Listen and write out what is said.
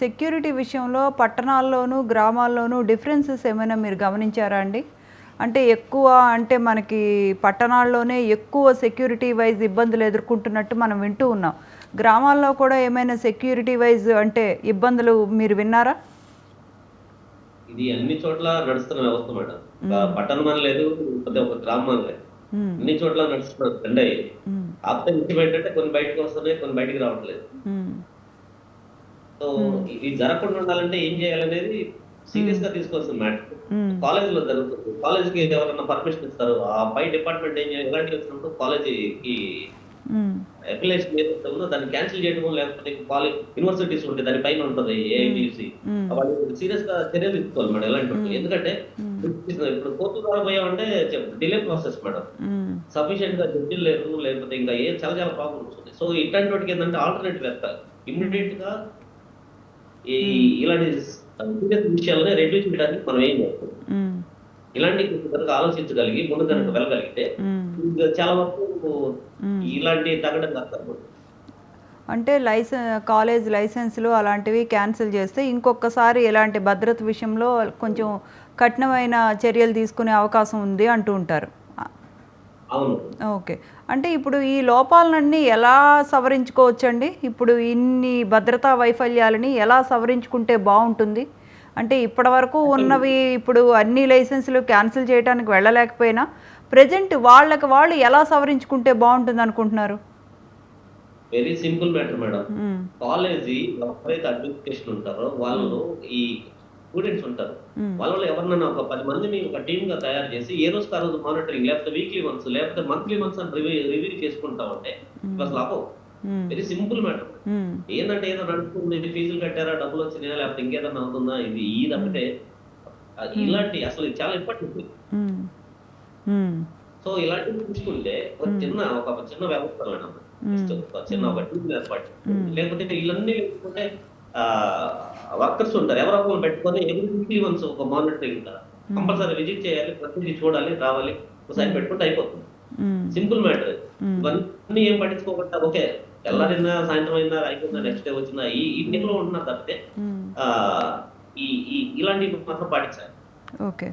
Security విషయంలో పట్టణాల్లోనూ గ్రామాల్లోనూ differences ఏమైనా మీరు గమనించారా అండి? అంటే ఎక్కువ అంటే మనకి పట్టణాల్లోనే ఎక్కువ సెక్యూరిటీ వైజ్ ఇబ్బందులు ఎదుర్కొంటున్నట్టు మనం వింటూ ఉన్నాం. గ్రామాల్లో కూడా ఏమైనా సెక్యూరిటీ వైజ్ అంటే ఇబ్బందులు మీరు విన్నారా? ఇది అన్ని చోట్ల నడుస్తున్న వ్యవస్థ మేడం. పట్టణం అని లేదు ఒక గ్రామం లేదు. అన్ని చోట్ల నడుస్తున్న ట్రెండ్ అయ్యి. మ్మ్. కాకపోతే ముఖ్యం ఏంటంటే కొన్ని బయటకు వస్తున్నాయి కొన్ని బయటికి రావట్లేదు. సో ఇది జరగకుండా ఉండాలంటే ఏం చేయాలనేది సీరియస్గా తీసుకోవాల్సిన మ్యాటర్. కాలేజ్లో జరుగుతుంది. కాలేజ్కి ఎవరైనా పర్మిషన్ ఇస్తారు ఆ పై డిపార్ట్మెంట్ ఏం చేయాలి? ఇలాంటివి వచ్చినప్పుడు కాలేజీకి. అప్లికేషన్ ఏదైతే దాన్ని క్యాన్సిల్ చేయడము లేకపోతే కాలేజ్ యూనివర్సిటీస్ ఉంటాయి దాని పైన ఉంటుంది ఏఐటీసీ. వాళ్ళు సీరియస్గా చర్యలు తీసుకోవాలి మేడం ఎలాంటి ఎందుకంటే ఇప్పుడు కోర్టు ద్వారా పోయామంటే డిలే ప్రాసెస్ మేడం. సఫిషియెంట్గా జడ్జిలు లేరు లేకపోతే ఇంకా ఏ చాలా చాలా ప్రాబ్లమ్స్ ఉన్నాయి. సో ఇట్లాంటి వాటికి ఏంటంటే ఆల్టర్నేటివ్ వెళ్తారు ఇమ్మీడియట్గా ఈ ఇలాంటి సీరియస్ విషయాలని రెడ్యూస్ చేయడానికి మనం ఏం చేస్తాం మ్మ్. ఇలాంటి కనుక ఆలోచించగలిగి ముందు కనుక వెళ్ళగలిగితే మ్మ్. ఇంకా చాలా వరకు. ఇలాంటి తగ్గడం కాదు అంటే లైసెన్ కాలేజ్ లైసెన్సులు అలాంటివి క్యాన్సిల్ చేస్తే ఇంకొకసారి ఇలాంటి భద్రత విషయంలో కొంచెం కఠినమైన చర్యలు తీసుకునే అవకాశం ఉంది అంటూ ఉంటారు అవును. ఓకే. అంటే ఇప్పుడు ఈ లోపాలన్నీ ఎలా సవరించుకోవచ్చండి? ఇప్పుడు ఇన్ని భద్రతా వైఫల్యాలని ఎలా సవరించుకుంటే బాగుంటుంది అంటే ఇప్పటివరకు ఉన్నవి ఇప్పుడు అన్ని లైసెన్సులు క్యాన్సిల్ చేయడానికి వెళ్ళలేకపోయినా ప్రజెంట్ వాళ్ళకి వాళ్ళు ఎలా సవరించుకుంటే బాగుంటుంది అనుకుంటున్నారు? Very simple matter madam. College ఎవరైతే అడ్మినిస్ట్రేషన్ ఉంటారో వాళ్ళు ఈ స్టూడెంట్స్ ఉంటారు. వాళ్ళలో ఎవరినైనా ఒక పది మందిని ఒక టీమ్గా తయారు చేసి ఏ రోజు ఆ రోజు మానిటరింగ్ లేకపోతే వీక్లీ వన్స్ లేకపోతే మంత్లీ వన్స్ అని రివ్యూ రివ్యూ చేసుకుంటా ఉంటే అసలు. Very simple matter. ఏంటంటే ఏదో ఇది ఫీజులు కట్టారా డబ్బులు వచ్చినాయా లేకపోతే ఇంకేదన్నా అవుతుందా ఇది ఈ తప్పితే ఆ, ఇలాంటి అసలు ఇది చాలా ఇంపార్టెంట్. సో ఇలాంటివి చూసుకుంటే ఒక చిన్న ఒక చిన్న వ్యవస్థ చిన్న ఒక టీమ్ ఏర్పాటు. లేకపోతే వీళ్ళన్నీ లేకపోతే వర్కర్స్ ఉంటారు. ఎవరో ఒకరు పెట్టుకొని ఎవ్రీ వీక్లీ వన్స్ ఒక మానిటరింగ్ కంపల్సరీ విజిట్ చేయాలి ప్రతిదీ చూడాలి రావాలి. ఒకసారి పెట్టుకుంటే అయిపోతుంది. Simple matter. ఇవన్నీ ఏం పట్టించుకోకుండా ఓకే తెల్లారినా సాయంత్రం అయినా అయిపోయిందా నెక్స్ట్ డే వచ్చిందా ఈ ఈ లో ఉంటున్నారు తప్పితే ఈ ఇలాంటివి మాత్రం పాటించాలి. ఓకే.